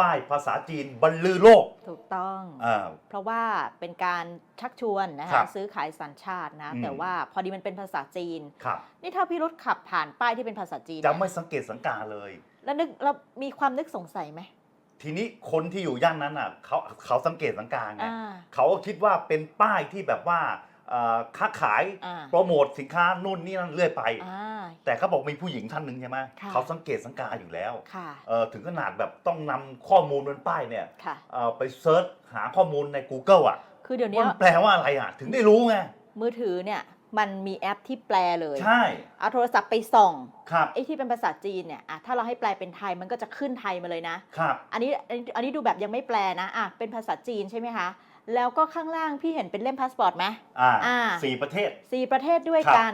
ป้ายภาษาจีนบรรลือโลก ถูกต้อง อ่า เพราะว่าเป็นการชักชวนนะครัคะบซื้อขายสัญชาตินะ อืม แต่ว่าพอดีมันเป็นภาษาจีน ครับ นี่ถ้าพี่รุธขับผ่านป้ายที่เป็นภาษาจีนจะเนี่ยไม่สังเกตสังกาเลย แล้วนึกแล้วมีความนึกสงสัยไหมทีนี้คนที่อยู่ย่านนั้นอะเขาเขาสังเกตสังกาไงอ่า เขาก็คิดว่าเป็นป้ายที่แบบว่าเอ่อ ค้าขายอ่าโปรโมทสินค้านู่นนี่นั่นเรื่อยไปอ่าแต่เขาบอกมีผู้หญิงท่านหนึ่งใช่ไหมค่ะเขาสังเกตสังกาอยู่แล้วค่ะเอ่อถึงขนาดแบบต้องนำข้อมูลบนป้ายเนี่ยค่ะเอ่อไปเซิร์ชหาข้อมูลใน Google อะคือเดี๋ยวนี้ว่ามันแปลว่าอะไรอะ ถึงได้รู้ไงมือถือเนี่ยมันมีแอปที่แปลเลย ใช่ เอาโทรศัพท์ไปส่องครับไอ้ที่เป็นภาษาจีนเนี่ยอะถ้าเราให้แปลเป็นไทยมันก็จะขึ้นไทยมาเลยนะครับ อันนี้อันนี้อันนี้ดูแบบยังไม่แปลนะอะเป็นภาษาจีนใช่ไหมคะ แล้วก็ข้างล่างพี่เห็นเป็นเล่มพาสปอร์ตไหมอ่าอ่าสี่ประเทศ สี่ประเทศด้วยกัน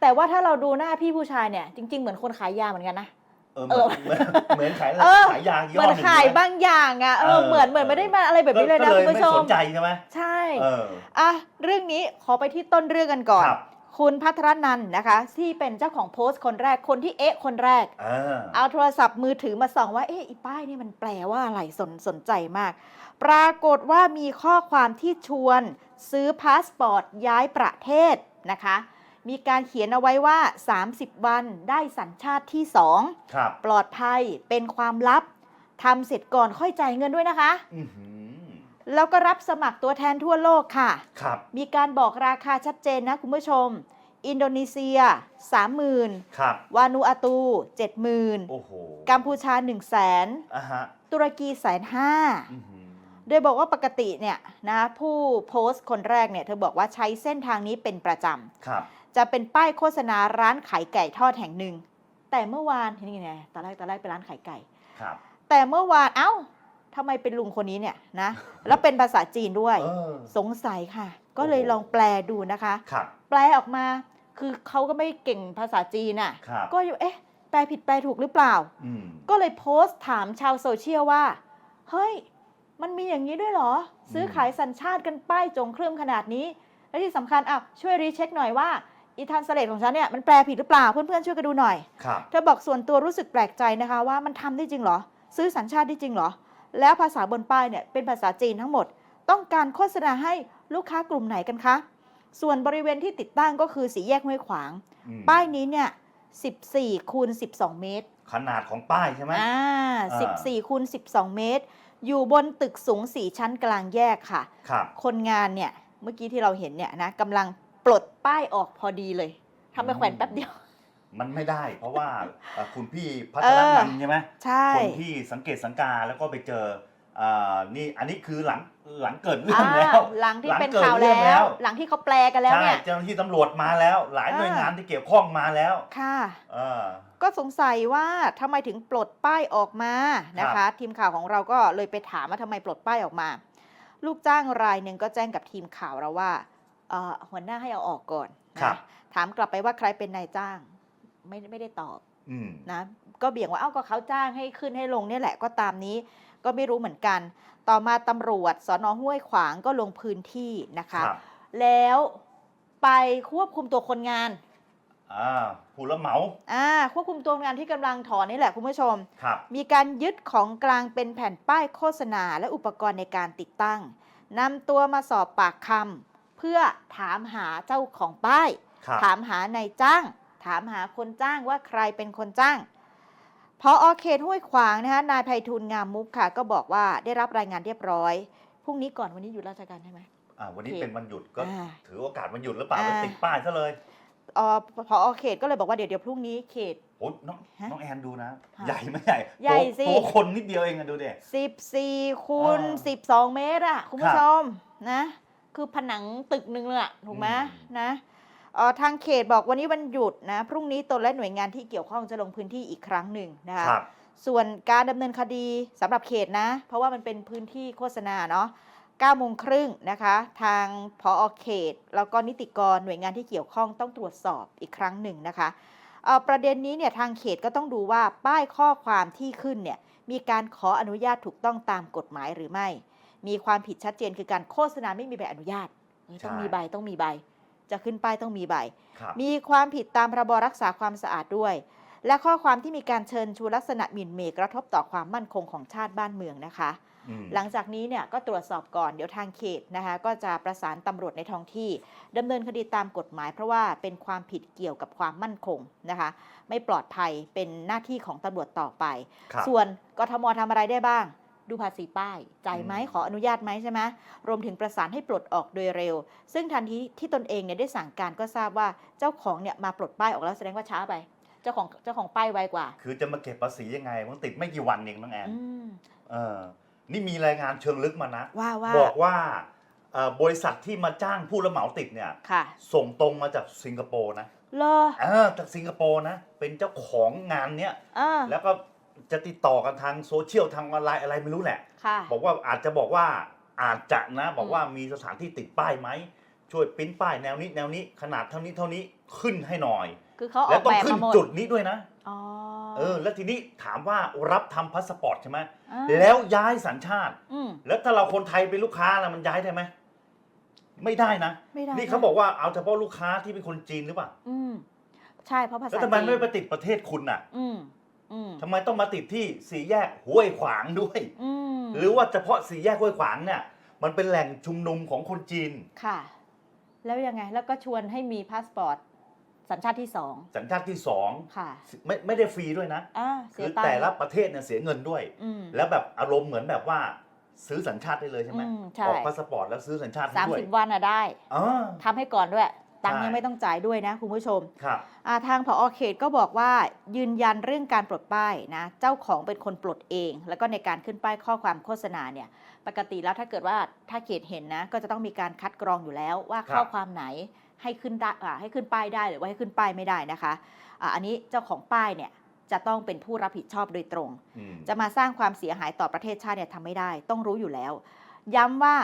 แต่ว่าถ้าเราดูหน้าพี่ผู้ชายเนี่ยจริง ๆ เหมือนคนขายยาเหมือนกันนะ เออเหมือนเหมือนเหมือนขายเออ ขายยายี่เหห้มืออนหนึ่งขายใช่ไหมบางอย่างอะเออเออ เหมือนเหมือนไม่ได้มาอะไรแบบนี้เลยนะก็คุณเลยผู้ไม่ชสมนใจใช่ไหมใช่เออ อะเรื่องนี้ขอไปที่ต้นเรื่องกันก่อน ครับ คุณพัทรนันท์นะคะ ที่เป็นเจ้าของโพสต์คนแรกคนที่เอ๊ะคนแรก อ่า เอาโทรศัพท์มือถือมาส่องว่า เอ๊ะอีป้ายนี่มันแปลว่าอะไรสนสนใจมาก ปรากฏว่ามีข้อความที่ชวน ซื้อพาสปอร์ตย้ายประเทศนะคะ มีการเขียนเอาไว้ว่า 30 วันได้สัญชาติที่2ครับปลอดภัยเป็นความลับทำเสร็จก่อนค่อยจ่ายเงินด้วยนะคะอื้อหือแล้วก็รับสมัครตัวแทนทั่วโลกค่ะครับมีการบอกราคาชัดเจนนะคุณผู้ชม อินโดนีเซีย 30,000ครับวานูอาตู 70,000โอ้โหกัมพูชา 1 0 0 0 0แสนอะฮะตุรกีแสนห้าอื้อหือ โดยบอกว่าปกติเนี่ยนะผู้โพสต์คนแรกเนี่ยเธอบอกว่าใช้เส้นทางนี้เป็นประจครับำจะเป็นป้ายโฆษณาร้านขายไก่ทอดแห่งหนึ่ง แต่เมื่อวานนี่ไงตอนแรกตอนแรกเป็นร้านขายไก่ครับ แต่เมื่อวานเอ้าทำไมเป็นลุงคนนี้เนี่ยนะ แล้วเป็นภาษาจีนด้วยเออสงสัยค่ะ ก็เลยลองแปลดูนะคะครับแปลออกมาคือเขาก็ไม่เก่งภาษาจีนอะครับก็อยู่เอ๊ะแปลผิดแปลถูกหรือเปล่าอืมก็เลยโพสต์ถามชาวโซเชียลว่า เฮ้ย มันมีอย่างนี้ด้วยเหรอ ซื้อขายสัญชาติกันป้ายจงเครื่องขนาดนี้ และที่สำคัญอ้าวช่วยรีเช็คหน่อยว่าอีทันสเลตของฉันเนี่ยมันแปลผิดหรือเปล่าเพื่อนๆช่วยกันดูหน่อยครับเธอบอกส่วนตัวรู้สึกแปลกใจนะคะว่ามันทำได้จริงเหรอ ซื้อสัญชาติได้จริงเหรอ แล้วภาษาบนป้ายเนี่ยเป็นภาษาจีนทั้งหมด ต้องการโฆษณาให้ลูกค้ากลุ่มไหนกันคะ ส่วนบริเวณที่ติดตั้งก็คือสีแยกห้วยขวางอืมป้ายนี้เนี่ย 14คูณ12 เมตร ขนาดของป้ายใช่ไหมอ่าอ่า14คูณ12 เมตร อยู่บนตึกสูง4ชั้นกลางแยกค่ะ ครับ คนงานเนี่ยเมื่อกี้ที่เราเห็นเนี่ยนะกำลังปลดป้ายออกพอดีเลยทำไปแขวนแป๊บเดียว มันไม่ได้ เพราะว่าเอ่อคุณพี่พัฒนนันท์ใช่ไหมใช่ คนที่สังเกตสังกาแล้วก็ไปเจออ่านี่อันนี้คือหลังหลังเกิดเรื่องแล้วอ่าหลังที่เป็นกิดข่าวเรื่องแล้วหลังที่เขาแปลกันแล้วใช่เนี่ย เจ้าหน้าที่ตำรวจมาแล้ว หลายอ่าหน่วยงานที่เกี่ยวข้องมาแล้ว ค่ะ เออ ก็สงสัยว่าทำไมถึงปลดป้ายออกมานะครัคะบทีมข่าวของเราก็เลยไปถามว่าทำไมปลดป้ายออกมา ลูกจ้างรายหนึ่งก็แจ้งกับทีมข่าวเราว่าเอ่อหัวหน้าให้เอาออกก่อนครันะบถามกลับไปว่าใครเป็นนายจ้าง ไม่ไม่ได้ตอบอืมนะก็เบี่ยงว่าเอ้าก็เขาจ้างให้ขึ้นให้ลงเนี่ยแหละก็ตามนี้ ก็ไม่รู้เหมือนกัน ต่อมาตำรวจสอนอห้วยขวางก็ลงพื้นที่นะคะครับแล้วไปควบคุมตัวคนงาน อ่าผู้รับเหมาอ่าควบคุมตัวคนงานที่กำลังถอนนี่แหละคุณผู้ชม ครับ มีการยึดของกลางเป็นแผ่นป้ายโฆษณาและอุปกรณ์ในการติดตั้งนำตัวมาสอบปากคำเพื่อถามหาเจ้าของป้าย ครับ ถามหานายจ้าง ถามหาคนจ้างว่าใครเป็นคนจ้าง พออเขตห้วยขวางนะคะนายไพฑูรย์งามมุกค่ะ ก็บอกว่าได้รับรายงานเรียบร้อย พรุ่งนี้ก่อนวันนี้หยุดราชการใช่ไหม อ่าวันนี้โอเคเป็นวันหยุดก็อ่า ถือโอกาสวันหยุดหรือเปล่าอ่าไปติดป้ายซะเลย เออพอเขตก็เลยบอกว่าเดี๋ยวเดี๋ยวพรุ่งนี้เขต โอ้ยน้องฮะน้องแอนดูนะค่ะใหญ่ไม่ใหญ่ใหญ่ตัวสิ ตัวคนนิดเดียวเองอะดูดิ14คูณอ่า12 เมตรอะคุณผู้ชมนะ คือผนังตึกหนึ่งเลยอะถูกไหมอืม นะเอ่อทางเขตบอกวันนี้วันหยุดนะ พรุ่งนี้ตนและหน่วยงานที่เกี่ยวข้องจะลงพื้นที่อีกครั้งหนึ่งนะคะครับส่วนการดำเนินคดีสำหรับเขตนะ เพราะว่ามันเป็นพื้นที่โฆษณาเนาะ 9โมงครึ่งนะคะ ทางพอเขต แล้วก็นิติกรหน่วยงานที่เกี่ยวข้องต้องตรวจสอบอีกครั้งหนึ่งนะคะเอ่อประเด็นนี้เนี่ยทางเขตก็ต้องดูว่าป้ายข้อความที่ขึ้นเนี่ยมีการขออนุญาตถูกต้องตามกฎหมายหรือไม่ มีความผิดชัดเจนคือการโฆษณาไม่มีใบอนุญาตเออต้องใช่มีใบต้องมีใบ จะขึ้นป้ายต้องมีใบครับมีความผิดตามพรบรักษาความสะอาดด้วย และข้อความที่มีการเชิญชวนลักษณะหมิ่นเหมกระทบต่อความมั่นคงของชาติบ้านเมืองนะคะอืม หลังจากนี้เนี่ยก็ตรวจสอบก่อนเดี๋ยวทางเขตนะคะก็จะประสานตำรวจในท้องที่ดำเนินคดีตามกฎหมาย เพราะว่าเป็นความผิดเกี่ยวกับความมั่นคงนะคะ ไม่ปลอดภัยเป็นหน้าที่ของตำรวจต่อไปครับส่วนกทมทำอะไรได้บ้างดูภาษีป้าย จ่ายไหมอืมขออนุญาตไหมใช่ไหมรวมถึงประสานให้ปลดออกโดยเร็ว ซึ่งทันทีที่ตนเองเนี่ยได้สั่งการก็ทราบว่าเจ้าของเนี่ยมาปลดป้ายออกแล้วแสดงว่าช้าไป เจ้าของเจ้าของป้ายไวกว่า คือจะมาเก็บภาษียังไงมันติดไม่กี่วันเองน้องแอนอืมเออ นี่มีรายงานเชิงลึกมานะ ว่าว่าบอกว่าเอ่อบริษัทที่มาจ้างผู้รับเหมาติดเนี่ยค่ะส่งตรงมาจากสิงคโปร์นะเลอเออจากสิงคโปร์นะ เป็นเจ้าของงานเนี้ยอ่าแล้วก็จะติดต่อกันทางโซเชียลทางออนไลน์อะไรไม่รู้แหละค่ะบอกว่าอาจจะบอกว่าอาจจะนะ บอกอืมว่ามีสถานที่ติดป้ายไหม ช่วยปริ้นป้ายแนวนี้แนวนี้ขนาดเท่านี้เท่านี้ขึ้นให้หน่อย คือเขาอแล้อวกต้อแบงบขึ้นมาหมดจุดนี้ด้วยนะ อ๋อ เออ แล้วทีนี้ถามว่ารับทำพาสปอร์ตใช่ไหมอ่าแล้วย้ายสัญชาติ อืม แล้วถ้าเราคนไทยเป็นลูกค้าแล้วมันย้ายได้ไหมไม่ได้นะ ไม่ได้นี่เขาบอกว่าเอาเฉพาะลูกค้าที่เป็นคนจีนหรือเปล่าอืมใช่เพราะภาษาแล้วทำไมจีนไม่ไปติดประเทศคุณน่ะอืมอืมทำไมต้องมาติดที่สี่แยกห้วยขวางด้วย อืมหรือว่าเฉพาะสี่แยกห้วยขวางเนี่ย มันเป็นแหล่งชุมนุมของคนจีน ค่ะ แล้วยังไงแล้วก็ชวนให้มีพาสปอร์ต สัญชาติที่สองสัญชาติที่สองค่ะไม่ไม่ได้ฟรีด้วยนะอ่าเสีคืยอตังค์แต่ละประเทศเนี่ยเสียเงินด้วย อืม แล้วแบบอารมณ์เหมือนแบบว่า ซื้อสัญชาติได้เลยใช่ไหมอืมใช่ ออกพาสปอร์ตแล้วซื้อสัญชาติสามด้วยสิบวันอะได้อ๋อทำให้ก่อนด้วย ตังค์ใช่ ยังไม่ต้องจ่ายด้วยนะคุณผู้ชมครับ อ่าทางผอเขตก็บอกว่ายืนยันเรื่องการปลดป้ายนะ เจ้าของเป็นคนปลดเอง แล้วก็ในการขึ้นป้ายข้อความโฆษณาเนี่ย ปกติแล้วถ้าเกิดว่าถ้าเขตเห็นนะ ก็จะต้องมีการคัดกรองอยู่แล้วว่าครับ ข้อความไหน ให้ขึ้นได้อ่าให้ขึ้นป้ายได้หรือว่าให้ขึ้นป้ายไม่ได้นะคะอ่าอันนี้เจ้าของป้ายเนี่ยจะต้องเป็นผู้รับผิดชอบโดยตรงอืมจะมาสร้างความเสียหายต่อประเทศชาติเนี่ยทำไม่ได้ ต้องรู้อยู่แล้ว ย้ำว่า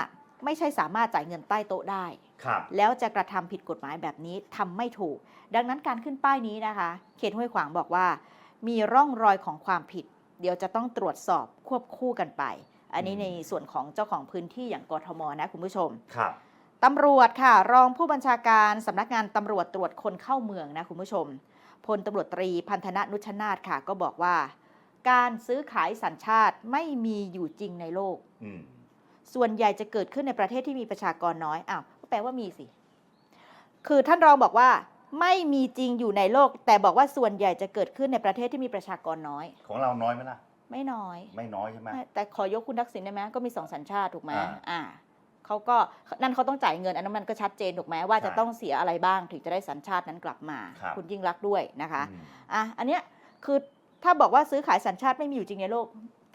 ไม่ใช่สามารถจ่ายเงินใต้โต๊ะได้ครับแล้วจะกระทำผิดกฎหมายแบบนี้ทำไม่ถูก ดังนั้นการขึ้นป้ายนี้นะคะ เขตห้วยขวางบอกว่า มีร่องรอยของความผิด เดี๋ยวจะต้องตรวจสอบควบคู่กันไป อันนี้อืมในส่วนของเจ้าของพื้นที่อย่างกทมนะคุณผู้ชมครับ ตำรวจค่ะ รองผู้บัญชาการสำนักงานตำรวจตรวจคนเข้าเมืองนะคุณผู้ชมพลตำรวจตรีพันธนะนุชนาธค่ะ ก็บอกว่า การซื้อขายสัญชาติไม่มีอยู่จริงในโลกอืมส่วนใหญ่จะเกิดขึ้นในประเทศที่มีประชากรน้อยอ้าวก็แปลว่ามีสิ คือท่านรองบอกว่าไม่มีจริงอยู่ในโลก แต่บอกว่าส่วนใหญ่จะเกิดขึ้นในประเทศที่มีประชากรน้อย ของเราน้อยไหมล่ะ ไม่น้อย ไม่น้อยใช่ไหมไม่แต่ขอยกคุณทักษิณได้ไหมก็มีสองสัญชาติถูกไหมอ่าอ่า เขาก็นั่นเขาต้องจ่ายเงินอันนั้นมันก็ชัดเจนถูกไหมว่าใช่จะต้องเสียอะไรบ้างถึงจะได้สัญชาตินั้นกลับมาครับณยิ่งรักษณ์ด้วยนะคะอืมอะอันเนี้ยคือถ้าบอกว่าซื้อขายสัญชาติไม่มีอยู่จริงในโลก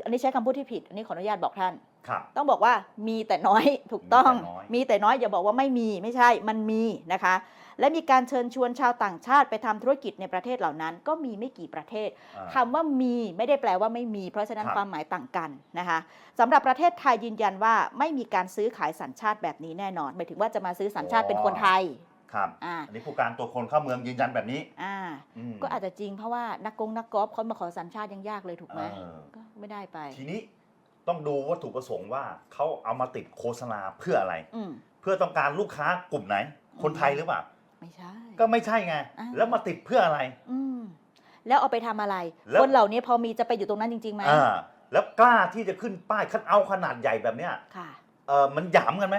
อันนี้ใช้คำพูดที่ผิด อันนี้ขออนุญาตบอกท่านครับต้องบอกว่ามีแต่น้อยถูกต้องมีแต่น้อยมีแต่น้อยอย่าบอกว่าไม่มีไม่ใช่มันมีนะคะ และมีการเชิญชวนชาวต่างชาติไปทำธุรกิจในประเทศเหล่านั้น ก็มีไม่กี่ประเทศอ่าคำว่ามีไม่ได้แปลว่าไม่มี เพราะฉะนั้นครับความหมายต่างกันนะคะสำหรับประเทศไทยยืนยันว่าไม่มีการซื้อขายสัญชาติแบบนี้แน่นอนหมายถึงว่าจะมาซื้อสัญชาติเป็นคนไทยครับอ่าอันนี้ผู้การตัวจคนเข้าเมืองยืนยันแบบนี้อ่าอืมก็อาจจะจริงเพราะว่านักกงนักกอล์ฟเขามาขอสัญชาติยังยากเลยถูกไหมเออก็ไม่ได้ไป ทีนี้ต้องดูวัตถุประสงค์ว่าเขาเอามาติดโฆษณาเพื่ออะไรอืมเพื่อต้องการลูกค้ากลุ่มไหน คนไทยหรือเปล่า ไม่ใช่ ก็ไม่ใช่ไง อ่า แล้วมาติดเพื่ออะไรอืมแล้วเอาไปทำอะไรแล้วคนเหล่านี้พอมีจะไปอยู่ตรงนั้นจริงๆไหมอ่าแล้วกล้าที่จะขึ้นป้ายคัดเอาขนาดใหญ่แบบเนี้ยค่ะ เออมันหยามกันไหม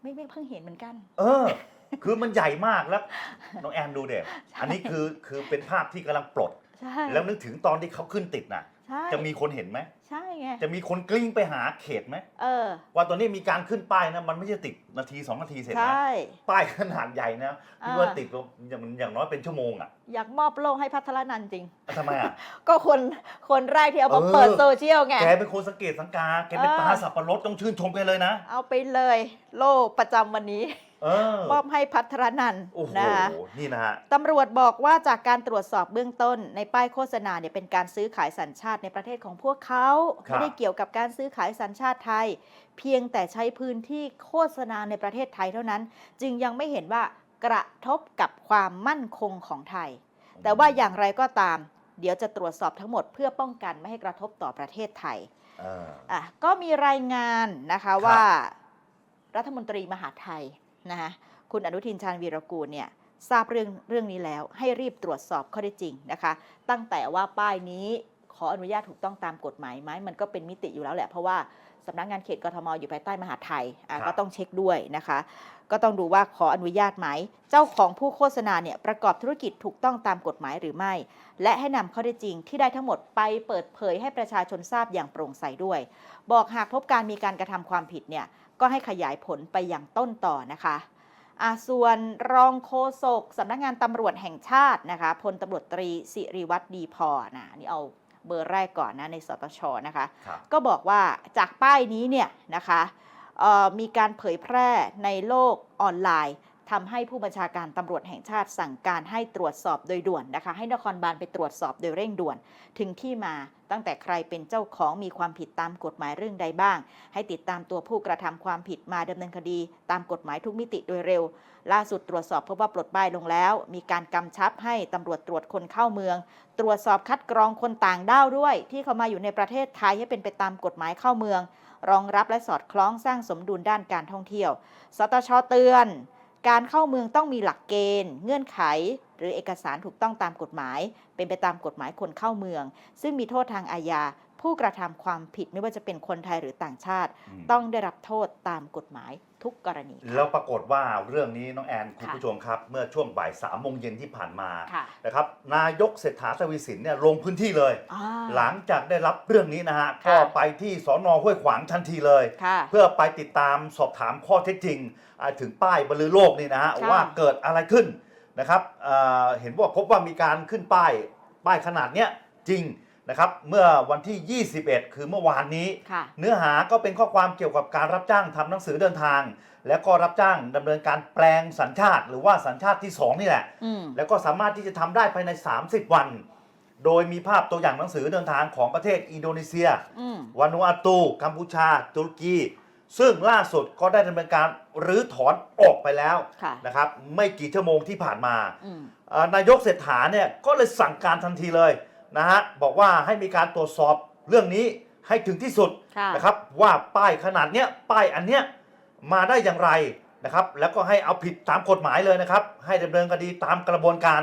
ไม่ไม่เพิ่งเห็นเหมือนกัน เออ คือมันใหญ่มากแล้วน้องแอนดูเด็อันนี้คือคือเป็นภาพที่กำลังปลด ใช่ แล้วนึกถึงตอนที่เขาขึ้นติดน่ะ ใช่จะมีคนเห็นไหมใช่ไงจะมีคนกลิ้งไปหาเขตไหมเออ ว่าตอนนี้มีการขึ้นป้ายนะมันไม่ใช่ติดนาทีสองนาทีเสร็จใชนะ่ป้ายขนาดใหญ่นะพี่อ่าว่าติดก็อย่างอย่างน้อยเป็นชั่วโมงอะอยากมอบโล่ให้พัทรนันท์จริงทำไมอะก็คนคนแรกที่เอามาเออเปิดโซเชียลไงแกเป็นคนสังเกตสังกาแกเป็นเออตาสับปะรดต้องชื่นชมแกเลยนะ เอาไปเลย โล่ประจำวันนี้ เออมอบให้พัทรนันท์โอ้โหนะคะนี่นะฮะ ตำรวจบอกว่าจากการตรวจสอบเบื้องต้น ในป้ายโฆษณาเนี่ยเป็นการซื้อขายสัญชาติในประเทศของพวกเขาครับ ไม่ได้เกี่ยวกับการซื้อขายสัญชาติไทย เพียงแต่ใช้พื้นที่โฆษณาในประเทศไทยเท่านั้น จึงยังไม่เห็นว่ากระทบกับความมั่นคงของไทย แต่ว่าอย่างไรก็ตาม เดี๋ยวจะตรวจสอบทั้งหมดเพื่อป้องกันไม่ให้กระทบต่อประเทศไทย เออ อะก็มีรายงานนะคะครับว่า รัฐมนตรีมหาดไทย นะคะคุณอนุทินชาญวีรกูลเนี่ยทราบเรื่องเรื่องนี้แล้ว ให้รีบตรวจสอบข้อได้จริงนะคะ ตั้งแต่ว่าป้ายนี้ขออนุญาตถูกต้องตามกฎหมายไหมมันก็เป็นมิติอยู่แล้วแหละเพราะว่าสำนักงานเขตกทมอยู่ภายใต้มหาดไทยอะครับก็ต้องเช็คด้วยนะคะ ก็ต้องดูว่าขออนุญาตไหม เจ้าของผู้โฆษณาเนี่ยประกอบธุรกิจถูกต้องตามกฎหมายหรือไม่ และให้นำข้อได้จริงที่ได้ทั้งหมดไปเปิดเผยให้ประชาชนทราบอย่างโปร่งใสด้วย บอกหากพบการมีการกระทำความผิดเนี่ย ก็ให้ขยายผลไปอย่างต้นต่อนะคะอะส่วนรองโฆษกสำนักงานตำรวจแห่งชาตินะคะพลตำรวจตรีสิริวัตรดีพอนะอันนี่เอาเบอร์แรกก่อนนะในสตชนะคะครับก็บอกว่าจากป้ายนี้เนี่ยนะคะเอ่อมีการเผยแพร่ในโลกออนไลน์ ทำให้ผู้บัญชาการตำรวจแห่งชาติสั่งการให้ตรวจสอบโดยด่วนนะคะ ให้นครบาลไปตรวจสอบโดยเร่งด่วน ถึงที่มาตั้งแต่ใครเป็นเจ้าของมีความผิดตามกฎหมายเรื่องใดบ้าง ให้ติดตามตัวผู้กระทำความผิดมาดำเนินคดี ตามกฎหมายทุกมิติโดยเร็ว ล่าสุดตรวจสอบพบว่าปลดป้ายลงแล้ว มีการกำชับให้ตำรวจตรวจคนเข้าเมือง ตรวจสอบคัดกรองคนต่างด้าวด้วย ที่เข้ามาอยู่ในประเทศไทยให้เป็นไปตามกฎหมายเข้าเมือง รองรับและสอดคล้องสร้างสมดุลด้านการท่องเที่ยว สตชเตือน การเข้าเมืองต้องมีหลักเกณฑ์ เงื่อนไข หรือเอกสารถูกต้องตามกฎหมาย เป็นไปตามกฎหมายคนเข้าเมือง ซึ่งมีโทษทางอาญา ผู้กระทำความผิดไม่ว่าจะเป็นคนไทยหรือต่างชาติอืมต้องได้รับโทษตามกฎหมายทุกกรณีค่ะแล้วปรากฏว่าเรื่องนี้น้องแอนคุณค่ะผู้ชมครับ เมื่อช่วงบ่ายสามโมงเย็นที่ผ่านมาค่ะนะครับนายกเศรษฐาทวีสินเนี่ยลงพื้นที่เลยอ่าหลังจากได้รับเรื่องนี้นะฮะค่ะก็ไปที่สอนอห้วยขวางทันทีเลยค่ะเพื่อไปติดตามสอบถามข้อเท็จจริงอ่าถึงป้ายบรรลือโลกนี่นะฮะค่ะว่าเกิดอะไรขึ้นนะครับเอ่อเห็นว่าพบว่ามีการขึ้นป้ายป้ายขนาดเนี้ยจริง นะครับเมื่อวันที่ 21 คือเมื่อวานนี้ ค่ะ เนื้อหาก็เป็นข้อความเกี่ยวกับการรับจ้างทำหนังสือเดินทาง แล้วก็รับจ้างดำเนินการแปลงสัญชาติ หรือว่าสัญชาติที่ 2 นี่แหละ อืม แล้วก็สามารถที่จะทำได้ภายใน 30 วัน โดยมีภาพตัวอย่างหนังสือเดินทางของประเทศอินโดนีเซีย อืม วานูอาตู กัมพูชา ตุรกี ซึ่งล่าสุดก็ได้ดำเนินการรื้อถอนออกไปแล้วค่ะ นะครับ ไม่กี่ชั่วโมงที่ผ่านมาอืม เอ่อนายกเศรษฐาเนี่ยก็เลยสั่งการทันทีเลย นะฮะบอกว่าให้มีการตรวจสอบเรื่องนี้ให้ถึงที่สุดค่ะนะครับว่าป้ายขนาดเนี้ยป้ายอันเนี้ยมาได้อย่างไรนะครับแล้วก็ให้เอาผิดตามกฎหมายเลยนะครับ ให้ดำเนินคดีตามกระบวนการ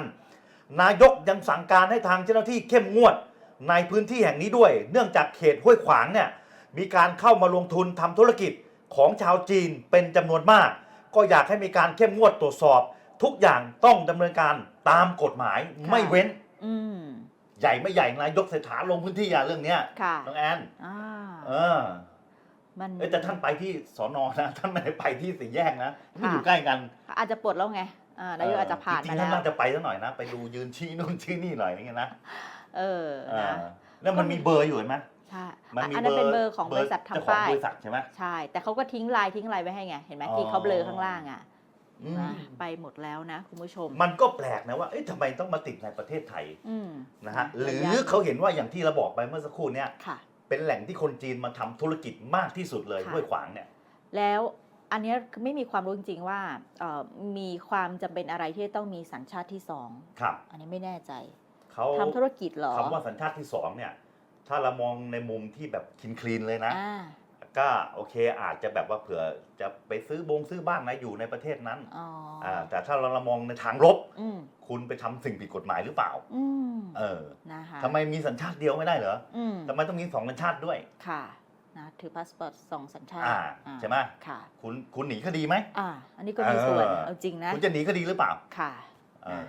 นายกยังสั่งการให้ทางเจ้าหน้าที่เข้มงวดในพื้นที่แห่งนี้ด้วย เนื่องจากเขตห้วยขวางเนี่ยมีการเข้ามาลงทุนทำธุรกิจของชาวจีนเป็นจำนวนมาก ก็อยากให้มีการเข้มงวดตรวจสอบ ทุกอย่างต้องดำเนินการตามกฎหมายค่ะไม่เว้น อืม ใหญ่ไม่ใหญ่นายกเศรษฐาลงพื้นที่อะเรื่องเนี้ยค่ะน้องแอนอ่าเออมันเอ้ยแต่ท่านไปที่สอนอนะท่านไม่ได้ไปที่สี่แยกนะไม่ค่ะอยู่ใกล้กัน อาจจะปลดแล้วไงอ่านายกอาจจะผ่านจริมางๆแล้ท่านวน่าจะไปสักหน่อยนะ ไปดูยืนชี้นู่นชี้นี่หน่อยอย่างเงี้ยนะเออเอนะอแล้วมันมีเบอร์อยู่เห็นไหมใช่มันมีอันนั้นเป็นเบอร์ของบริษัทเจ้าทำของป้ายบริษัทใช่ไหมใช่ แต่เขาก็ทิ้งลายทิ้งลายไว้ให้ไง เห็นไหมอ๋อที่เขาเบลอข้างล่างอะอืม นะไปหมดแล้วนะคุณผู้ชม มันก็แปลกนะว่าเอ๊ะทำไมต้องมาติดในประเทศไทยอืมนะฮะหรืระอยเขาเห็นว่าอย่างที่เราบอกไปเมื่อสักครู่เนี่ยค่ะ เป็นแหล่งที่คนจีนมาทำธุรกิจมากที่สุดเลยค่ะ ห้วยขวางเนี่ย แล้วอันเนี้ยคือไม่มีความรู้จริงๆว่าเอ่อมีความจำเป็นอะไรที่ต้องมีสัญชาติที่สองครับอันนี้ไม่แน่ใจเขาทำธุรกิจเหรอคำว่าสัญชาติที่สองเนี่ย ถ้าเรามองในมุมที่แบบคินคลีนเลยนะ อ่า ก็โอเคอาจจะแบบว่าเผื่อจะไปซื้อบงซื้อบ้านนะอยู่ในประเทศนั้นอ๋ออ่าแต่ถ้าเรามองในทางลบ อืมคุณไปทำสิ่งผิดกฎหมายหรือเปล่า อืมเออนะคะทำไมมีสัญชาติเดียวไม่ได้เหรออืมทำไมต้องมีสองสัญชาติด้วย ค่ะนะถือพาสปอร์ตสองสัญชาติอ่าอ่าใช่ไหมค่ะ คุณคุณหนีคดีไหม อ่า อันนี้ก็มีส่วนเออ เอาจริงนะ คุณจะหนีคดีหรือเปล่าค่ะ เออ